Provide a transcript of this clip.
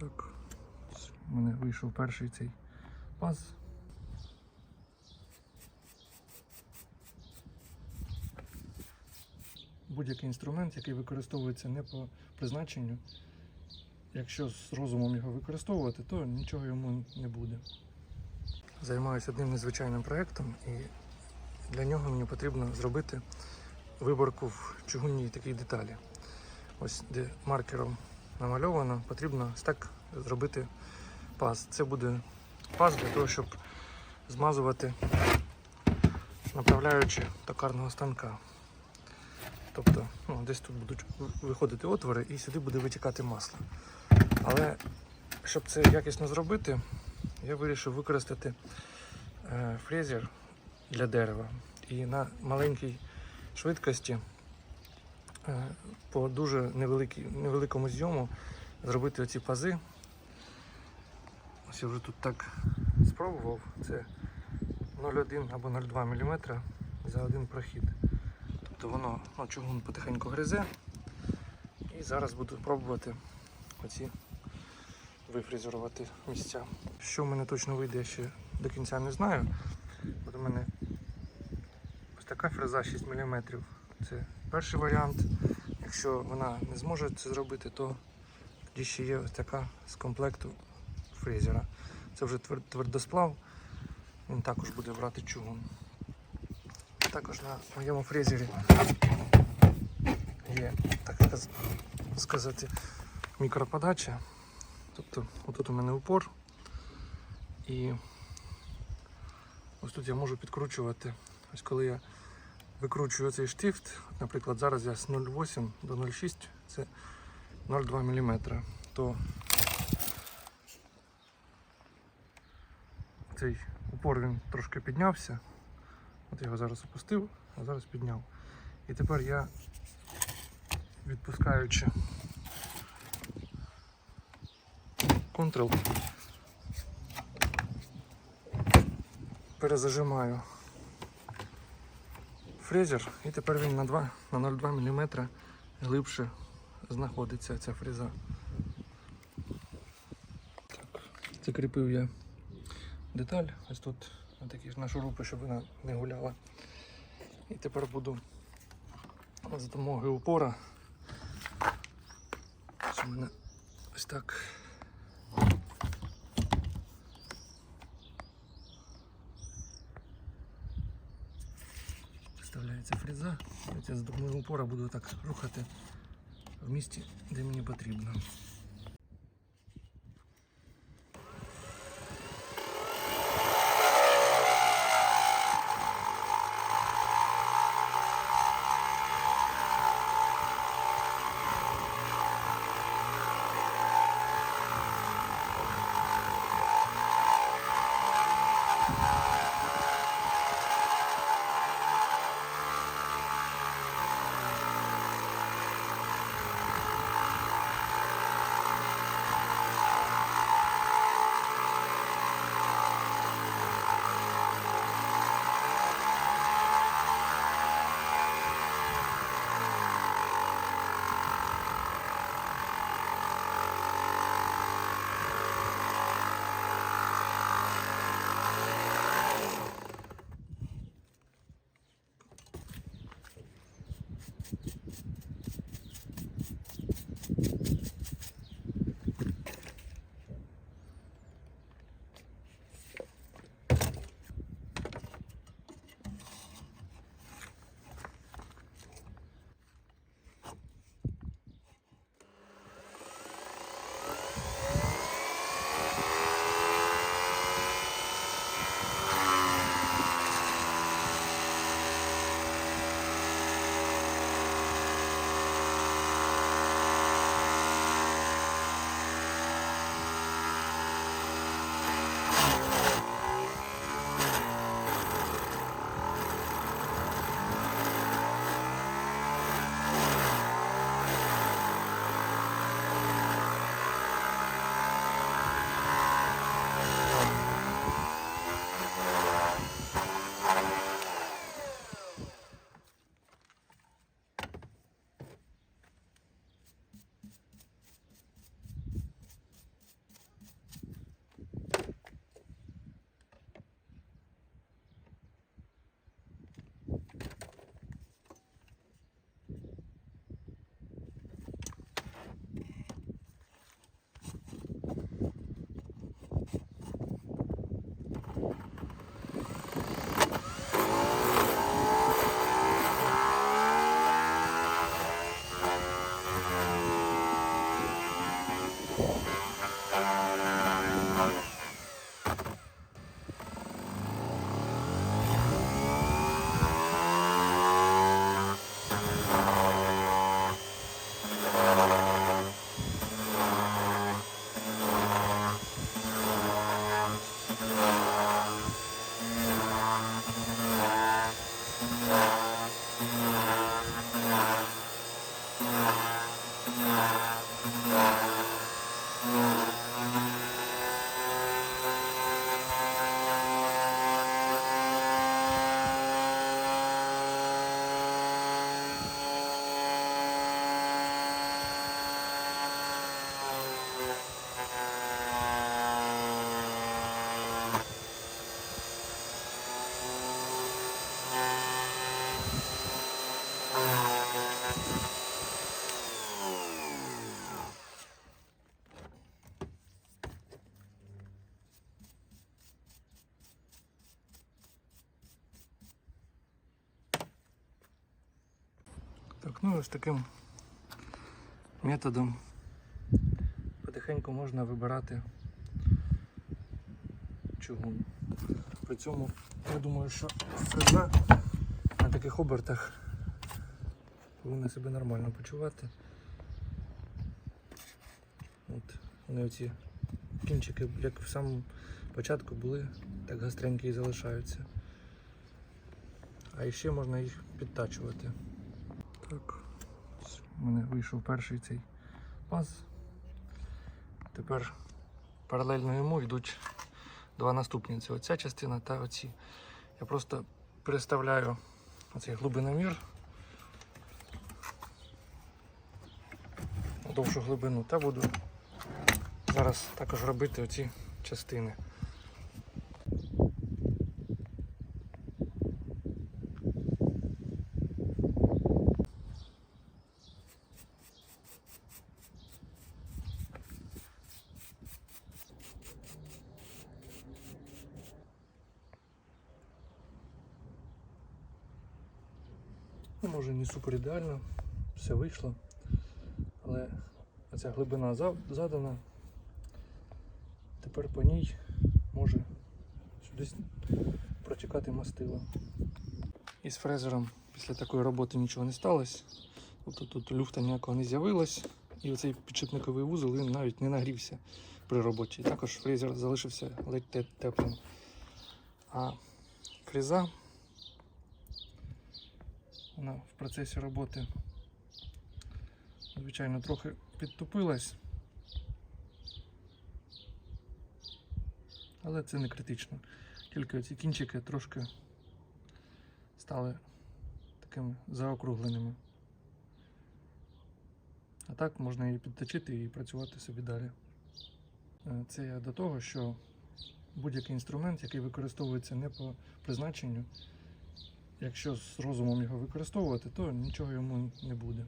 Так, у мене вийшов перший цей паз. Будь-який інструмент, який використовується не по призначенню, якщо з розумом його використовувати, то нічого йому не буде. Займаюся одним незвичайним проєктом, і для нього мені потрібно зробити виборку в чугунній такій деталі. Ось де маркером намальовано, потрібно так зробити паз. Це буде паз для того, щоб змазувати направляючи токарного станка. Тобто ну, десь тут будуть виходити отвори і сюди буде витікати масло. Але щоб це якісно зробити, я вирішив використати е, фрезер для дерева і на маленькій швидкості по дуже невеликому зйому зробити оці пази. Ось я вже тут так спробував. Це 0,1 або 0,2 мм за один прохід. Тобто воно ну, чугун потихеньку гризе. І зараз буду пробувати оці вифрезерувати місця. Що в мене точно вийде, я ще до кінця не знаю. От у мене ось така фреза 6 мм. Це перший варіант. Якщо вона не зможе це зробити, то тоді ще є ось така з комплекту фрезера. Це вже твердосплав, він також буде брати чугун. Також на моєму фрезері є, так сказати, мікроподача. Тобто отут у мене упор і ось тут я можу підкручувати. Ось коли я викручую цей штифт, наприклад, зараз я з 0,8 до 0,6, це 0,2 мм, то цей упор він трошки піднявся. От я його зараз опустив, а зараз підняв. І тепер я відпускаючи Ctrl перезажимаю фрезер і тепер він на 2 на 0,2 мм глибше знаходиться ця фреза. Так, закріпив я деталь, ось тут такі ж на шурупи, щоб вона не гуляла. І тепер буду за допомогою упора. Ось у мене ось так. Вставляється фреза. Я з допомогою упора буду так рухати в місці, де мені потрібно. Ну ось таким методом потихеньку можна вибирати чугун. При цьому я думаю, що фреза на таких обертах повинна себе нормально почувати. От, вони оці кінчики, як в самому початку були, так гостренькі і залишаються. А ще можна їх підтачувати. Так, у мене вийшов перший цей паз. Тепер паралельно йому йдуть два наступні. Це оця частина та оці. Я просто переставляю оцей глибиномір на довшу глибину та буду зараз також робити оці частини. Ну, може не супер ідеально, все вийшло. Але оця глибина задана. Тепер по ній може сюди протікати мастило. І з фрезером після такої роботи нічого не сталося. Тобто тут люфта ніякого не з'явилось. І оцей підшипниковий вузол він навіть не нагрівся при роботі. Також фрезер залишився ледь теплим. А фреза вона в процесі роботи, звичайно, трохи підтопилась. Але це не критично. Тільки ці кінчики трошки стали такими заокругленими. А так можна її підточити і працювати собі далі. Е, Це я до того, що будь-який інструмент, який використовується не по призначенню, якщо з розумом його використовувати, то нічого йому не буде.